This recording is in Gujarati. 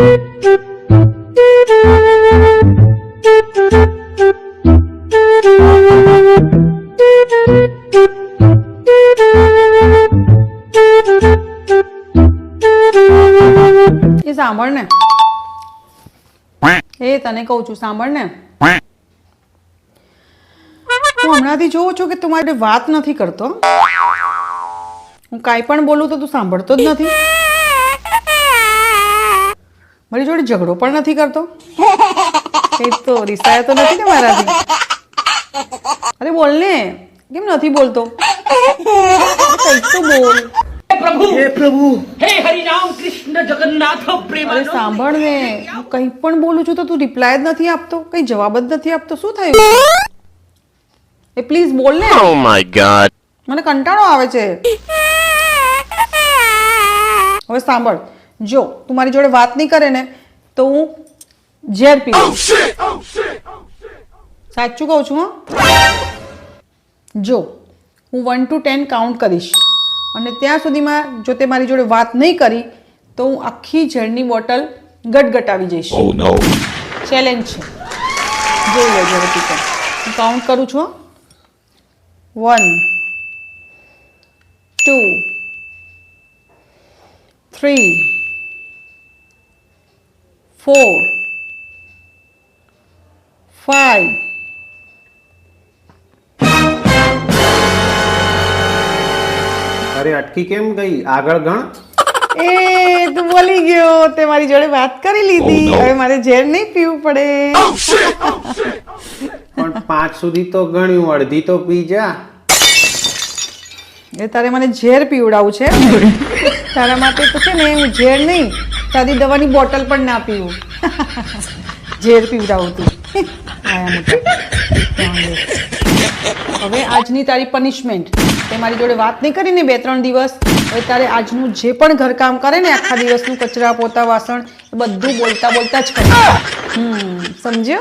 એ તને કહું છું, સાંભળ હું હમણાંથી જોઉં છું કે તું મારી વાત નથી કરતો. હું કાંઈ પણ બોલું તો તું સાંભળતો જ નથી. મારી જોડે ઝઘડો પણ નથી કરતો. કંઈ તો રિસાયો તો નથી ને મારાથી? અરે બોલ ને કેમ નથી બોલતો? બોલ. કંઈ પણ બોલું છું તો તું રિપ્લાય જ નથી આપતો કંઈ જવાબ જ નથી આપતો શું થયું? એ પ્લીઝ બોલ oh મને કંટાળો આવે છે. હવે સાંભળ. જો તું મારી જોડે વાત નહીં કરે ને તો હું ઝેર પી સાચું કહું છું હા? જો હું વન ટુ ટેન કાઉન્ટ કરીશ. અને ત્યાં સુધીમાં જો તે મારી જોડે વાત નહીં કરી તો હું આખી ઝેરની બોટલ ગટગટાવી જઈશ. Oh ચેલેન્જ છે. જોઈ લેજો હવે હું કાઉન્ટ કરું છું one two three four five. અરે અટકી કેમ ગઈ? આગળ ગણ. એ તું બોલી ગયો. તે મારી જોડે વાત કરી લીધી. Oh, હવે મારે ઝેર નહીં પીવું પડે. પણ પાંચ સુધી તો ગણ્યું અડધી તો પી જા. એ તારે મને ઝેર પીવડાવવું છે. તારા માટે તો છે ને હું ઝેર નહીં. સાદી દવાની બોટલ પણ ના પીવું. ઝેર પીવડાવું. હવે આજની તારી પનિશમેન્ટ. તે મારી જોડે વાત નહીં કરીને બે ત્રણ દિવસ. હવે તારે આજનું જે પણ ઘરકામ કરે ને આખા દિવસનું, કચરા, પોતા, વાસણ બધું બોલતા બોલતા જ કરે. હમ, સમજ્યો?